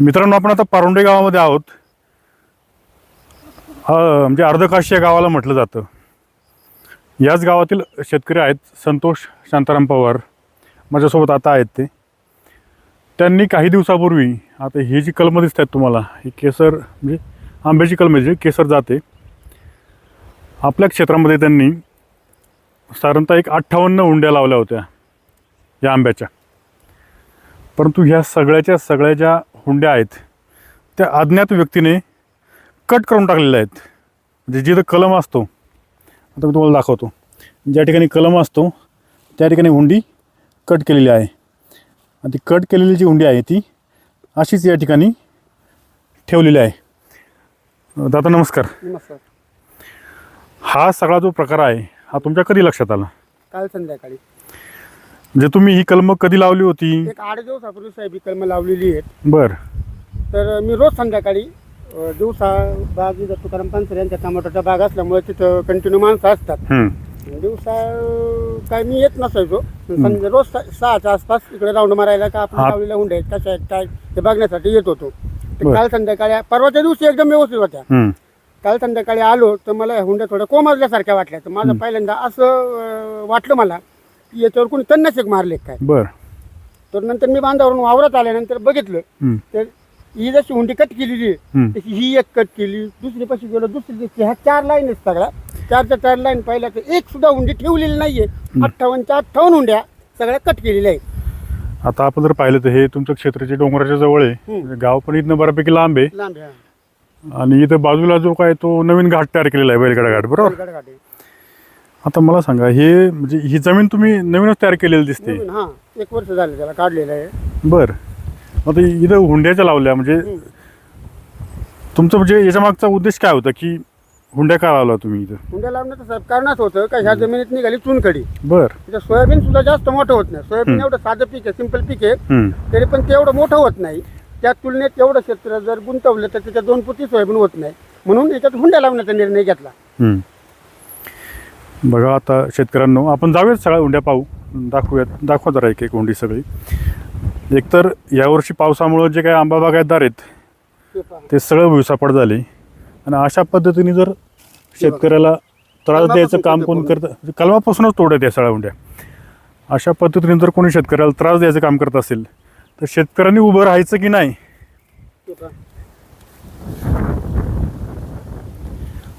मित्रांनो आपण आता पारोंडे गावामध्ये आहोत. म्हणजे अर्धकाशी या गावाला म्हटलं जातं. याच गावातील शेतकरी आहेत संतोष शांताराम पवार. माझ्यासोबत आता आहेत ते. त्यांनी काही दिवसापूर्वी आता ही जी कलमं दिसत आहेत तुम्हाला ही केसर म्हणजे आंब्याची कलम जी केसर जाते. आपल्या क्षेत्रामध्ये त्यांनी साधारणतः एक अठ्ठावन्न हुंड्या लावल्या होत्या या आंब्याच्या. परंतु ह्या सगळ्याच्या सगळ्या ज्या हुंड्या आहेत. त्या अज्ञात व्यक्तीने कट करून टाकलेल्या आहेत. म्हणजे जिथं कलम असतो आता मी तुम्हाला दाखवतो. ज्या ठिकाणी कलम असतो त्या ठिकाणी हुंडी कट केलेली आहे. आणि ती कट केलेली जी हुंडी आहे ती अशीच या ठिकाणी ठेवलेली आहे. दादा नमस्कार. नमस्कार. हा सगळा जो प्रकार आहे हा तुमच्या कधी लक्षात आला? काल संध्याकाळी. म्हणजे तुम्ही ही कलम कधी लावली होती? एक आठ दिवसापूर्वी साहेब ही कलमं लावलेली आहेत. बरं. तर मी रोज संध्याकाळी अ, दिवसा बाग तुकाराम पानसरे यांच्या टमाटोचा बाग असल्यामुळे तिथं कंटिन्यू माणसं असतात. दिवसा अ, काय मी येत नसायचो. संध्या रोज सा- सहाच्या आसपास इकडे राऊंड मारायला का आपण हा. लावलेल्या हुंड्या आहेत कशा आहेत काय हे बघण्यासाठी येत होतो. तर बरं. काल संध्याकाळी परवाच्या दिवशी एकदम व्यवस्थित होत्या. काल संध्याकाळी आलो तर मला ह्या हुंड्या थोड्या कोमाजल्यासारख्या वाटल्या. तर माझं पहिल्यांदा असं अ, वाटलं मला याच्यावर कोणी तन्नाशक मारले काय? बरं. तर नंतर मी बांधावरून वावरात आल्यानंतर बघितलं तर ही जशी हुंडी कट केलेली आहे हं. तशी ही एक कट केली दुसरी पाशी गेलो दुसरी दिसली. ह्या चार लाईन आहेत सगळ्या. चारच्या चार लाईन पाहिल्या तर एक सुद्धा हुंडी ठेवलेली नाहीये. अठ्ठावन्नच्या अठ्ठावन्न हुंड्या सगळ्या कट केलेल्या आहेत. आता आपण जर पाहिलं तर हे तुमचं क्षेत्राचे डोंगराच्या जवळ आहे. म्हणजे गाव पण इथनं बऱ्यापैकी लांब आहे. लांब. आणि इथं बाजूला जो काय तो नवीन घाट तयार केलेला आहे बैलगाडा घाट बरोबर? गडगड आहे. आता मला सांगा हे म्हणजे ही जमीन तुम्ही नवीनच तयार केलेली दिसते. नवीन, हा. एक वर्ष झालं त्याला काढलेलं आहे. बर. आता इथं हुंड्याच्या लावल्या म्हणजे. तुमचं म्हणजे याच्या मागचा उद्देश काय होता की हुंड्या का लावला तुम्ही इथं? हुंड्या लावण्याचं साहेब कारणाच होतं का ह्या जमिनीत निघाली चुनखडी. बर. तिथं सोयाबीन सुद्धा जास्त मोठं होत नाही. सोयाबीन एवढं साधं पीक आहे सिंपल पीक आहे. तरी पण ते एवढं मोठं होत नाही. त्या तुलनेत एवढं क्षेत्र जर गुंतवलं तर त्याच्या दोन पुती सोयाबीन होत नाही. म्हणून याच्यात हुंड्या लावण्याचा निर्णय घेतला. बघा आता शेतकऱ्यांनो आपण जाऊयात सगळ्या हुंड्या पाहू. दाखवूयात दाखवा जरा एक एक हुंडी सगळी. एकतर यावर्षी पावसामुळं जे काही आंबा बागायतदार आहेत ते ते सगळं भुईसापड झाले. आणि अशा पद्धतीने जर शेतकऱ्याला त्रास द्यायचं काम कोण करतं कलमापासूनच तोडत या सगळ्या हुंड्या अशा पद्धतीने जर कोणी शेतकऱ्याला त्रास द्यायचं काम करत असेल तर शेतकऱ्यांनी उभं राहायचं की नाही?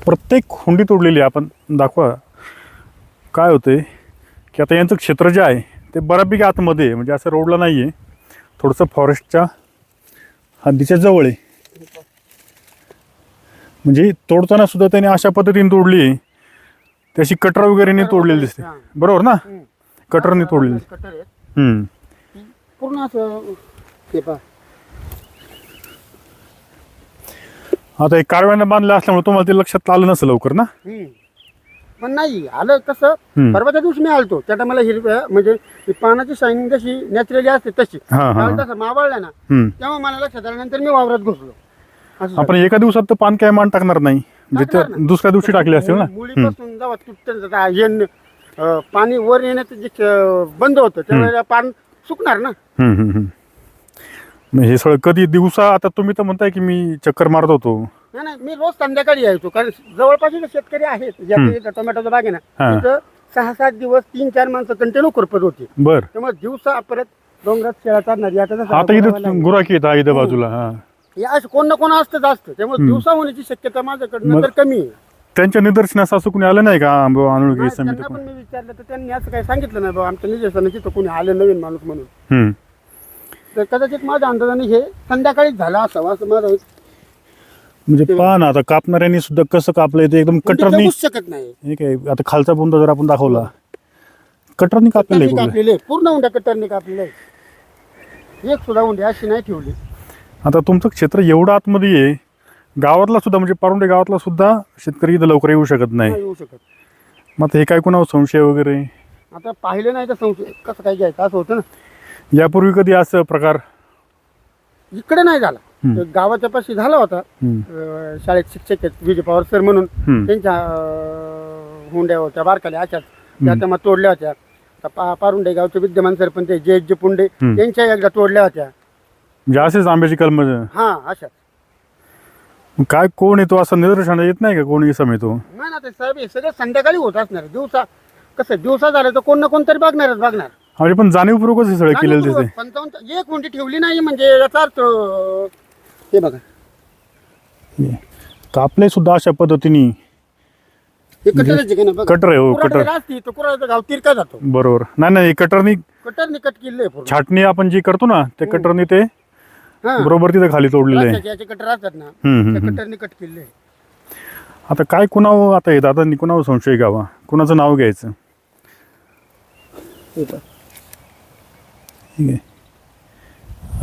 प्रत्येक हुंडी तोडलेली आहे आपण दाखवा. काय होते की आता यांचं क्षेत्र जे आहे ते बऱ्यापैकी आतमध्ये आहे. म्हणजे असं रोडला नाही आहे थोडंसं फॉरेस्टच्या हद्दीच्या जवळ आहे. म्हणजे तोडताना सुद्धा त्याने अशा पद्धतीने तोडली आहे. त्याची कटर वगैरेने तोडलेली दिसते. बरोबर ना. कटरने तोडलेली. पूर्ण आता एक कारव्यानं बांधलं असल्यामुळे तुम्हाला ते लक्षात आलं नसेल लवकर ना. पण नाही आलं कसं. परवाच्या दिवशी मी आलतो त्या मला हिरव्या म्हणजे पानाची शायनिंग जशी नॅचरली असते तशी हां हां त्यावेळी हां. तसं मावळलं ना हम्म. तेव्हा मला लक्षात आल्यानंतर मी वावरात घुसलो असं. आपण एका दिवसात तर पान काय मान टाकणार नाही म्हणजे टाकणार ते ना. दुसऱ्या दिवशी टाकले असतील ना हम्म. मुलीपासून जेव्हा तुटतं न- अं, पाणी वर येण्याचं जे बंद होतं त्यावेळेला पान सुकणार ना हम्म, हम्म, हम्म. मग हे सगळं कधी दिवसा आता तुम्ही तर म्हणताय की मी चक्कर मारत होतो नाही नाही मी रोज संध्याकाळी यायचो. कारण जवळपास इथे शेतकरी आहेत ज्या टोमॅटोचा बाग आहे ना हा. तिथं सहा सात दिवस तीन चार माणसं कंटिन्यू करपत होती. बर. त्यामुळे दिवसा परत डोंगरात शेळा चालणार आता इथं. गुराखी येत इथं बाजूला हा. हे असं कोण ना कोण असतंच असतं. त्यामुळे दिवसा होण्याची शक्यता माझ्याकडनं मग- तर कमी आहे. त्यांच्या निदर्शनास असं कुणी आलं नाही का? आंबो अनोळखी नाही, समिती त्यांना पण मी विचारलं तर त्यांनी असं काही सांगितलं नाही बाबा आमच्या निदर्शनाने तिथं कोणी आलं नवीन माणूस म्हणून. हम्म. तर कदाचित माझ्या अंदाजाने हे संध्याकाळीच झालं असावं असं माझं एक- म्हणजे पहा ना आता कापणाऱ्यांनी सुद्धा कसं कापलंय ते एकदम कटरनी जगूच शकत नाही. हे काय आता खालचा बुंदा जर आपण दाखवला कटरनी कापलेलं कटरनी आहे कापलेले पूर्ण उंड्या कटरने कापलेले. एक सुद्धा उंडी अशी नाही ठेवली. आता तुमचं क्षेत्र एवढं आतमध्ये आहे गावातला सुद्धा म्हणजे पारुंडे गावातला सुद्धा शेतकरी इथं लवकर येऊ शकत नाही. नाही येऊ शकत. मग आता हे काय कोणावर संशय वगैरे? आता पाहिलं नाही तर संशय कसं काय घ्यायचं? असं होतं ना. यापूर्वी कधी असं प्रकार? इकडे नाही झाला. गावाच्या पाशी झाला होता. अं, शाळेत शिक्षक आहेत विजय पवार सर म्हणून. हम्म. त्यांच्या अं, हुंड्या होत्या बारकाल्या अशाच त्या आता मग तोडल्या होत्या. आता पा पारुंडे गावचे विद्यमान सरपंच जे जे पुंडे हम्म. त्यांच्या एकदा तोडल्या होत्या. म्हणजे असेच आंब्याची कलम हा अशा. काय कोण येतो असं निदर्शन येत नाही का? कोणी इसम येतो? नाही ना ते साहेब हे सगळं संध्याकाळी होत असणार दिवसा कसं दिवसा झालं तर कोण ना कोणतरी बघणारच बघणार. म्हणजे पण जाणीवपूर्वकच हे सगळं केलेलं तिथे पंचावन्न एक हुंडी ठेवली नाही म्हणजे याचा अर्थ हे बघा. कापले सुद्धा अशा पद्धतीने हे कटरच आहे का नाही बघा? कटर आहे हो कटर. कुऱ्हाडीला असती तर कुऱ्हाडीचा गाव तिरका जातो? बरोबर. नाही नाही कटरनी कटरने कट केले छाटणी आपण जी करतो ना ते कटरनी ते हा. बरोबर तिथे खाली तोडलेले आहे. रस्त्याचे याचे कटर असतात ना हम्म, हम्म, त्या हम्म. कटरने कट केले आता काय कुणावर आता हे दादांनी कुणावर संशय घ्यावा? कुणाचं नाव घ्यायचं? ठीक आहे.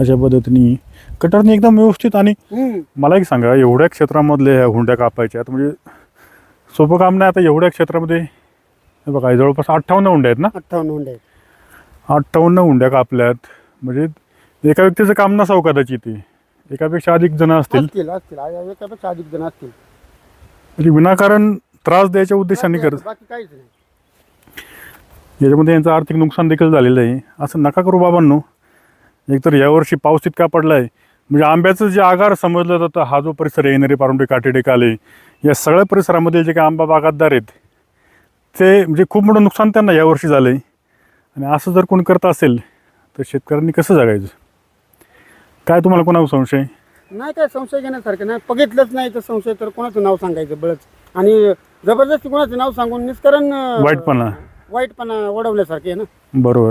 अशा पद्धतीने कटरनी एकदम व्यवस्थित आणि मला एक सांगा एवढ्या क्षेत्रामधले ह्या हुंड्या कापायच्या म्हणजे सोपं काम नाही आता एवढ्या क्षेत्रामध्ये हे बघा जवळपास अठ्ठावन्न हुंड्या आहेत ना? अठ्ठावन्न हुंडे अठ्ठावन्न हुंड्या कापल्यात म्हणजे एका व्यक्तीचं काम नसावं कदाचित ते एकापेक्षा अधिक जण असतील. असतील असतील. आ- एकापेक्षा अधिक जण असतील. म्हणजे विनाकारण त्रास द्यायच्या उद्देशाने करत बाकी काहीच नाही. याच्यामध्ये यांचं आर्थिक नुकसान देखील झालेलं आहे. असं नका करू बाबांनो. एकतर यावर्षी पाऊस इतका पडला आहे म्हणजे आंब्याचं जे आगार समजलं जातं हा जो परिसर आहे येणारे पारुंडे काटेडे काले या सगळ्या परिसरामधील जे काही आंबा बागायतदार आहेत ते म्हणजे खूप मोठं नुकसान त्यांना यावर्षी झालं आहे आणि असं जर कोणी करत असेल तर शेतकऱ्यांनी कसं जगायचं? काय तुम्हाला कोणावर संशय? नाही काय संशय घेण्यासारखं नाही. बघितलंच नाही तर संशय तर कोणाचं नाव सांगायचं बळच आणि जबरदस्ती कोणाचं नाव सांगून निष्करण वाईटपणा. वाईटपणा वडवल्यासारखे आहे ना. बरोबर.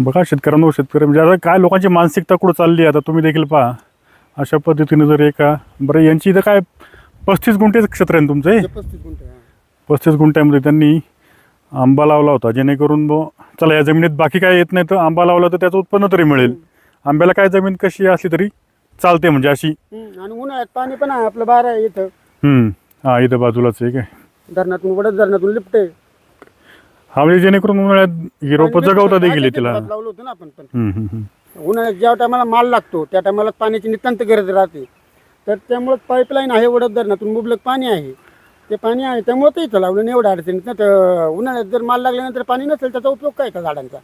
बघा शेतकऱ्यांवर शेतकरी म्हणजे आता काय लोकांची मानसिकता कुठं चालली आहे? आता तुम्ही देखील पहा. अशा पद्धतीने जर एका बरं यांची इथं काय पस्तीस गुंठेच क्षेत्र आहे ना तुमचं हे? पस्तीस गुंठे हा. पस्तीस गुंठ्यामध्ये त्यांनी आंबा लावला होता. जेणेकरून ब चला या जमिनीत बाकी काय येत नाही तर आंबा लावला तर त्याचं उत्पन्न तरी मिळेल. आंब्याला काय जमीन कशी असली तरी चालते म्हणजे अशी. हम्म, आणि उन्हाळ्यात पाणी पण आहे आपलं बारा आहे इथं. हम्म. हा इथं बाजूलाच आहे काय? धरणातून वडद धरणातून लिपटे. हा म्हणजे जेणेकरून उन्हाळ्यात ही रोपं जगवता देखील येतील हा. लावलं होतं ना आपण पण. हम्म, हम्म, हम्म. उन्हाळ्यात ज्या टायमाला माल लागतो त्या टायमाला पाण्याची नितांत गरज राहते. तर त्यामुळं पाईपलाईन आहे वडद धरणातून मुबलक पाणी आहे. ते पाणी आहे त्यामुळे ते इथं लावलं नाही एवढं अडचणीत. ना तर उन्हाळ्यात जर माल लागल्यानंतर पाणी नसेल त्याचा उपयोग काय का झाडांचा?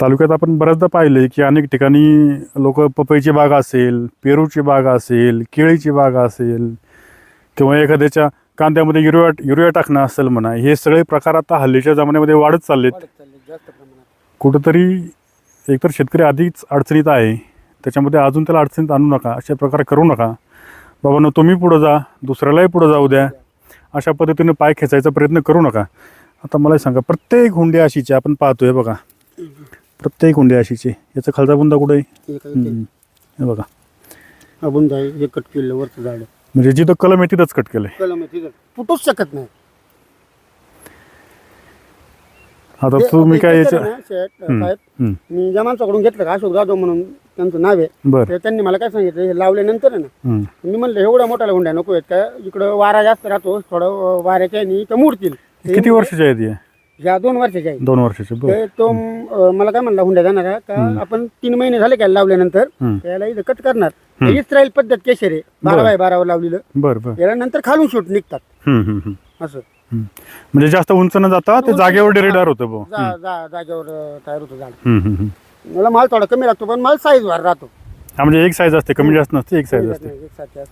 तालुक्यात आपण बऱ्याचदा पाहिले की अनेक ठिकाणी लोक पपईची बाग असेल पेरूची बाग असेल केळीची बाग असेल किंवा एखाद्याच्या कांद्यामध्ये युरिया युरिया टाकणं असेल म्हणा हे सगळे प्रकार आता हल्लीच्या जमान्यामध्ये वाढत चाललेत. कुठंतरी एकतर शेतकरी आधीच अडचणीत आहे त्याच्यामध्ये अजून त्याला अडचणीत आणू नका अशा प्रकारे करू नका. बाबांनो तुम्ही पुढं जा दुसऱ्यालाही पुढं जाऊ द्या. अशा पद्धतीने पाय खेचायचा प्रयत्न करू नका. आता मला सांगा प्रत्येक हुंडी अशीची आपण पाहतोय बघा. प्रत्येक हुंडी अशीची. याचा खालचा बुंदा कुठे हे. हे बघा. अबुंद आहे हे कट केलं वरचं झाड. म्हणजे जिथं कलम आहे तिथंच कट केलंय. कलम आहे तिथं. फुटूच शकत नाही. आता ते- तुम्ही काय इथे याच्या केलं ना, शेठ, हम्म, साहेब हम्म. मी ज्या माणसाकडून घेतलं का? अशोक जाधव म्हणून त्यांचं नाव आहे. बरं. तर त्यांनी मला काय सांगितलं हे लावल्यानंतर आहे ना हम्म. मी म्हणलं एवढ्या मोठ्याला हुंड्या नको आहेत का? इकडं वारा जास्त राहतो थोडं अं, वाऱ्याच्या आणि इथं मुरतील. किती वर्षाची आहे ती ह्या दोन वर्षाच्या आहे दोन वर्षाची बरं. तो मला काय म्हणला हुंड्या जाणार का? आपण तीन महिने झाले काय लावल्यानंतर? हम्म. त्याला इथं कट करणार. इस्रायल पद्धत केशर आहे. बारा. बाय बारावर लावलेलं. बरं बरं. याला नंतर खालून शूट निघतात. हम्म, हम्म, हम्म. असं. हम्म. म्हणजे जास्त उंच न जाता ते जागेवर डेरेदार होतं भाऊ जा जा जागेवर अं, तयार होतं झाड. हम्म, हम्म, हम्म. मला माल थोडा कमी लागतो पण माल साईज वार राहतो. हा म्हणजे एक साईज असते कमी जास्त नसते एक साईज असते.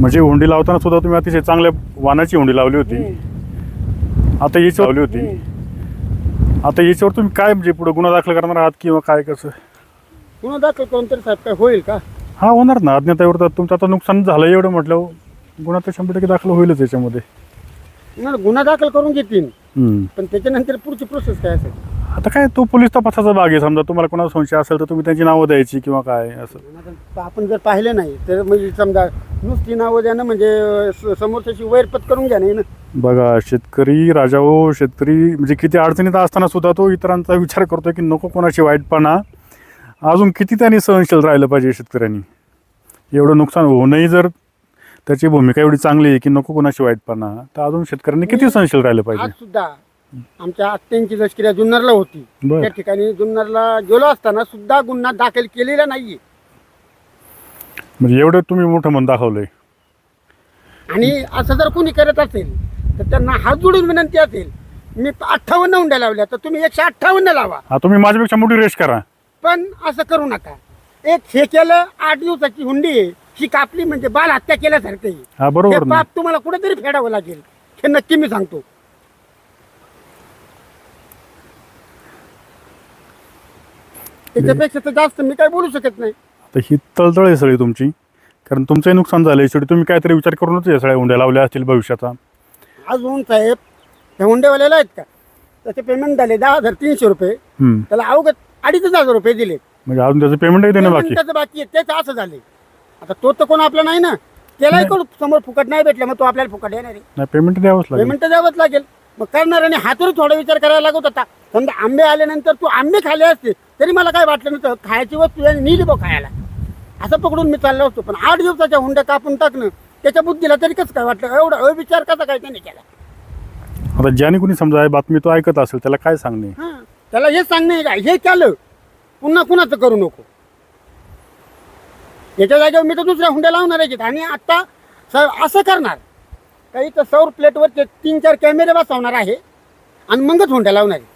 म्हणजे हुंडी लावताना सुद्धा तुम्ही अतिशय चांगल्या वानाची हुंडी लावली होती. आता याची लावली होती. आता याच्यावर तुम्ही काय म्हणजे पुढे गुन्हा दाखल करणार आहात किंवा काय कसं? पुन्हा दाखल करून तरी साहेब काय होईल का? हा होणार ना. अज्ञातावर तुमचं आता नुकसान झालं एवढं म्हटलं गुन्हा तर शंभर टक्के दाखल होईलच याच्यामध्ये. नाही, गुन्हा दाखल करून घेतील. हम्म. पण त्याच्यानंतर पुढची प्रोसेस काय असेल? आता काय तो पोलीस तपासाचा भाग आहे. समजा तुम्हाला कोणाला संशय असेल तर तुम्ही त्यांची नावं द्यायची किंवा काय असं. आता आपण जर पाहिलं नाही तर म्हणजे समजा नुसती नावं द्या ना म्हणजे स- समोरच्याची वैरपत करून घ्या नाही ना. बघा शेतकरी राजा हो शेतकरी म्हणजे किती अडचणीत असताना सुद्धा तो इतरांचा विचार करतोय की नको कोणाची वाईटपणा. अजून किती त्यांनी सहनशील राहिलं पाहिजे शेतकऱ्यांनी. एवढं नुकसान होऊनही जर त्याची भूमिका एवढी चांगली आहे की नको कोणाची वाईटपणा तर अजून शेतकऱ्यांनी किती सहनशील राहिलं आज पाहिजे? सुद्धा आमच्या आत्यांची लष्कऱ्या जुन्नरला होती. बरं. त्या ठिकाणी जुन्नरला गेलो असताना सुद्धा गुन्हा दाखल केलेला नाहीये. म्हणजे एवढं तुम्ही मोठं मन दाखवलंय. आणि असं जर कोणी करत असेल तर त्यांना हात जोडून विनंती असेल मी अठ्ठावन्न हुंड्या लावल्या तर तुम्ही एकशे अठ्ठावन्न लावा. हा तुम्ही माझ्यापेक्षा मोठी रेश करा. पण असं करू नका. एक हे केलं आठ दिवसाची हुंडी आहे ही कापली म्हणजे बाल हत्या केल्यासारखं आहे. हा हे बरोबर ना. पाप तुम्हाला कुठेतरी फेडावं लागेल. हे नक्की मी सांगतो. त्याच्यापेक्षा तर जास्त मी काय बोलू शकत नाही. तर ही तळतळ आहे सगळी तुमची. कारण तुमचंही नुकसान झालं शेवटी तुम्ही काहीतरी विचार करूनच या सगळ्या हुंड्या लावल्या असतील भविष्याचा. अजून साहेब त्या हुंडेवाल्याला आहेत का? त्याचे पेमेंट झाले दहा हजार तीनशे रुपये. हम्म. त्याला अवघड अडीच हजार रुपये दिले म्हणजे अजून त्याचं पेमेंटही देणं बाकी. त्याचं बाकी आहे. तेच असं झाले आता तो तर कोण आपला नाही ना. त्यालाही कोण समोर फुकट नाही भेटलं मग तो आपल्याला फुकट येणार आहे. नाही पेमेंट द्यावंच लागेल. पेमेंट तर द्यावंच लागेल. मग करणाऱ्याने हातून थोडा विचार करायला लागत होता. समजा आंबे आल्यानंतर तू आंबे खाल्ले असते तरी मला काय वाटलं नव्हतं खायची वस्तू याने नेली बघ खायला. असं पकडून मी चाललो असतो पण आठ दिवसाच्या हुंड्या कापून टाकणं त्याच्या बुद्धीला तरी कसं काय वाटलं? एवढा अविचार कसा काय त्याने केला? आता ज्याने कुणी समजा बातमी तो ऐकत असेल त्याला काय सांगणे? हां त्याला हे सांगणे का? हे केलं पुन्हा कुणाचं करू नको? याच्या जागेवर मी तर दुसऱ्या हुंड्या लावणार आहे आणि आता स असं करणार. काही तर सौर प्लेटवरचे तीन चार कॅमेरे बसवणार आहे आणि मगच हुंड्या लावणार आहे.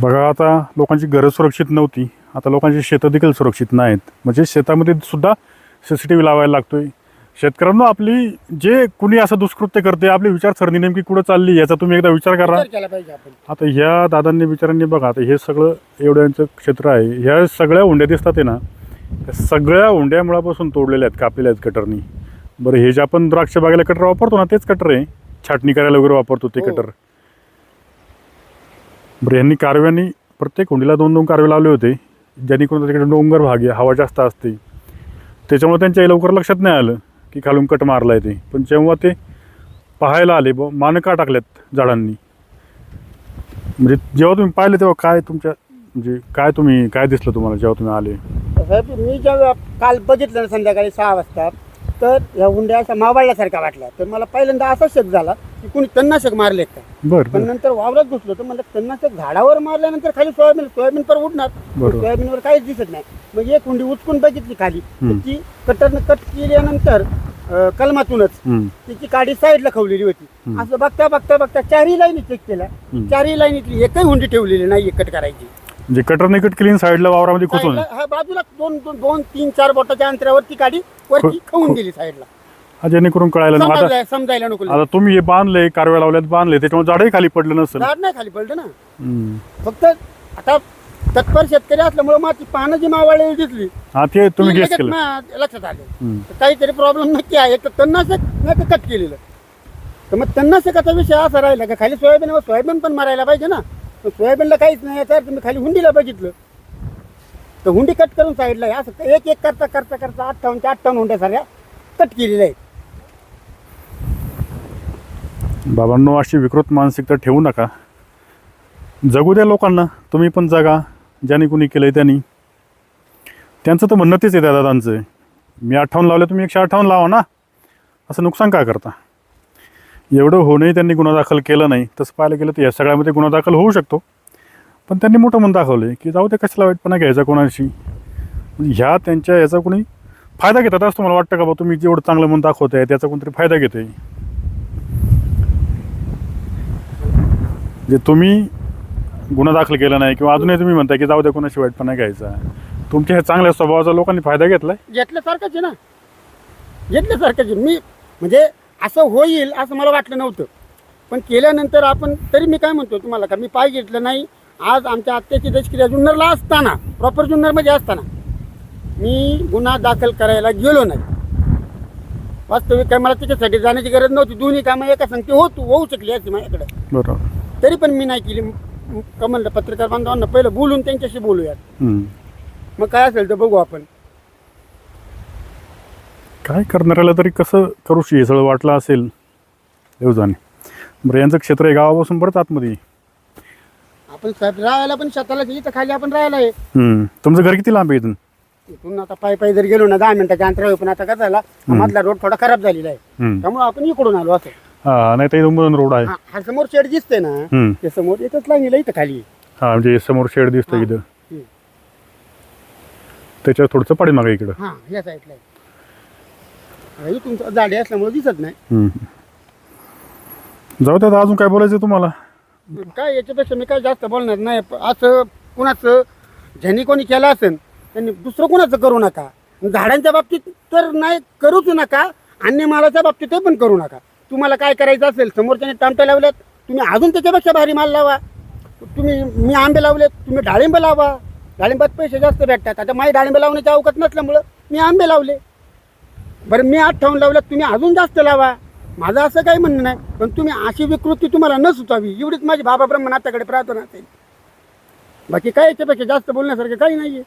बघा आता लोकांची घरं सुरक्षित नव्हती. आता लोकांची शेतं देखील सुरक्षित नाहीत. म्हणजे शेतामध्ये सुद्धा सी सी टी व्ही लावायला लागतोय. शेतकऱ्यांना आपली जे कुणी असं दुष्कृत्य करते आपली विचारसरणी नेमकी कुठं चालली याचा तुम्ही एकदा विचार करा. विचार केला पाहिजे आपण. आता ह्या दादांनी विचारांनी बघा आता हे सगळं एवढ्यांचं क्षेत्र आहे. ह्या सगळ्या हुंड्या दिसतात आहे ना त्या सगळ्या हुंड्या मुळापासून तोडलेल्या आहेत कापलेल्या आहेत कटरनी बरं हे जे आपण द्राक्ष बागेला कटर वापरतो ना तेच कटर आहे. छाटणी करायला वगैरे वापरतो ते हो. कटर बरं यांनी कारव्यांनी प्रत्येक हुंडीला दोन दोन कारवे लावले होते. ज्यांनी कोणता तिकडे डोंगर भाग आहे हवा जास्त असते. त्याच्यामुळे त्यांच्या लवकर लक्षात नाही आलं की खालून कट मारला आहे ते. पण जेव्हा ते पाहायला आले ब मान का टाकल्यात झाडांनी? म्हणजे जेव्हा तुम्ही पाहिले तेव्हा काय तुमच्या म्हणजे काय तुम्ही काय दिसलं तुम्हाला जेव्हा तुम्ही आले? साहेब मी जेव्हा काल बघितलं ना संध्याकाळी सहा वाजता तर या हुंड्या अशा मावळल्यासारख्या वाटल्या तर मला पहिल्यांदा असा शक झाला की कुणी तन्नाशक मारले का बरं पण बरं नंतर वावरात घुसलो तर मला तन्नाशक झाडावर मारल्यानंतर खाली सोयाबीन सोयाबीन पर उडणार बरोबर. सोयाबीनवर काहीच दिसत नाही मग एक हुंडी उचकून बघितली खाली हम्म. ती कटरनं कट केल्यानंतर अं, कलमातूनच हम्म. तिची काडी साईडला खवलेली होती हम्म. असं बघता बघता बघता चारही लाईनी चेक केल्या हम्म. चारही लाईनीतली एकही हुंडी ठेवलेली नाही कट करायची म्हणजे कटरने कट क्लीन साईडला वावरामध्ये खुसून साईडला- हा बाजूला दोन दोन दोन तीन चार बोटाच्या अंतरावर ती गाडी वरती ख- खाऊन गेली साईडला हा जेणेकरून कळायला नको. आता समजायला समजायला नको आता तुम्ही हे बांधले कारव्या लावल्यात बांधले त्याच्यामुळे झाडही खाली पडलं नसेल. झाड नाही खाली पडलं ना. हम्म. फक्त आता तत्पर शेतकरी असल्यामुळे माती पानं जी मावळलेली दिसली हा ते तुम्ही ती गेस लगेच केलं. मा- लक्षात आलं. हम्म. काहीतरी प्रॉब्लेम नक्की आहे. तर तन्नाशक नाही तर कट केलेलं. तर मग तन्नाशकाचा विषय असा राहिला का खाली सोयाबीन सोयाबीन पण मारायला पाहिजे ना. पण सोयाबीनला काहीच नाही तर तुम्ही खाली हुंडीला बघितलं. तर हुंडी कट करून साईडला आहे असं एक एक करता करता करता अठ्ठावन्नच्या अठ्ठावन्न हुंड्या साऱ्या कट केलेल्या आहेत. बाबांनो अशी विकृत मानसिकता ठेवू नका. जगू द्या लोकांना तुम्ही पण जगा ज्याने कुणी केलंय त्यांनी. त्यांचं तर म्हणणं तेच आहे त्या दादांचं. मी अठ्ठावन्न लावलं तुम्ही एकशे अठ्ठावन्न लावा ना. असं नुकसान का करता? एवढं होऊनही त्यांनी गुन्हा दाखल केला नाही. तसं पाहायला गेलं तर या सगळ्यामध्ये गुन्हा दाखल होऊ शकतो. पण त्यांनी मोठं मन दाखवलं की जाऊ दे कशाला वाईटपणा घ्यायचा कोणाशी? म्हणजे ह्या त्यांच्या याचा कोणी फायदा घेतात असं तुम्हाला वाटतं का बा? तुम्ही जेवढं चांगलं मन दाखवत आहे त्याचा कोणतरी फायदा घेते जे तुम्ही गुन्हा दाखल केला नाही किंवा अजूनही तुम्ही म्हणताय की जाऊ द्या कोणाशी वाईटपणा घ्यायचा. तुमच्या ह्या चांगल्या स्वभावाचा लोकांनी फायदा घेतलाय? घेतल्यासारखंच आहे ना. घेतल्यासारखंच मी म्हणजे असं होईल असं मला वाटलं नव्हतं. पण केल्यानंतर आपण तरी मी काय म्हणतो तुम्हाला का मी पाय घेतलं नाही. आज आमच्या आत्याची दशक्रिया जुन्नरला असताना प्रॉपर जुन्नरमध्ये असताना मी गुन्हा दाखल करायला गेलो नाही. वास्तविक काय मला त्याच्यासाठी जाण्याची गरज नव्हती. दोन्ही कामं एका संगती होत होऊ शकली असती माझ्याकडे. बरोबर. तरी पण मी नाही केली. कमल पत्रकार बांधवांना पहिलं बोलून त्यांच्याशी बोलूयात. मग काय असेल तर बघू आपण. काय करणाऱ्याला तरी कसं करूशी हे सगळं वाटलं असेल देवजाने बरं यांचं क्षेत्र आहे गावापासून बरंच आतमध्ये. आपण साहेब राहायला पण शेताला इथं खाली आपण राहायला आहे हम्म. तुमचं घर किती लांब आहे इथून इथून आता पायी पायी जर गेलो ना दहा मिनिटाच्या अंतरावर पण आता काय झाला मधला रोड थोडा खराब झालेला आहे हम्म. त्यामुळे आपण इकडून आलो असं हा नाही तर इथून रोड आहे हा हा समोर शेड दिसते ना हम्म. ते समोर येतच लागलेलं इथं खाली हा म्हणजे समोर शेड दिसतं. इथं हम्म. त्याच्यावर थोडंसं पाठीमागे इकडं हा या साईडला आहे. हा, इथून जाडी असल्यामुळे दिसत नाही. हम्म. जाऊ द्या आता अजून काय बोलायचं तुम्हाला? काय याच्यापेक्षा मी काय जास्त बोलणार नाही प- असं कुणाचं ज्यांनी कोणी केलं असेल त्यांनी दुसरं कोणाचं करू नका. झाडांच्या बाबतीत तर नाही करूच नका अन्य मालाच्या बाबतीत ते पण करू नका. तुम्हाला काय करायचं असेल समोरच्याने टामट्या लावल्यात तुम्ही अजून त्याच्यापेक्षा भारी माल लावा. तुम्ही मी आंबे लावलेत तुम्ही डाळिंब लावा. डाळिंबात पैसे जास्त भेटतात. आता माझी डाळिंब लावण्याची अवकाश नसल्यामुळं मी आंबे लावले. बरं मी अठ्ठावन्न लावलं तुम्ही अजून जास्त लावा. माझं असं काही म्हणणं नाही पण तुम्ही अशी विकृती तुम्हाला न सुचावी एवढीच माझी बाबा ब्रह्मनाथाकडे प्रार्थना असेल. बाकी काय याच्यापेक्षा जास्त बोलण्यासारखं काही नाही आहे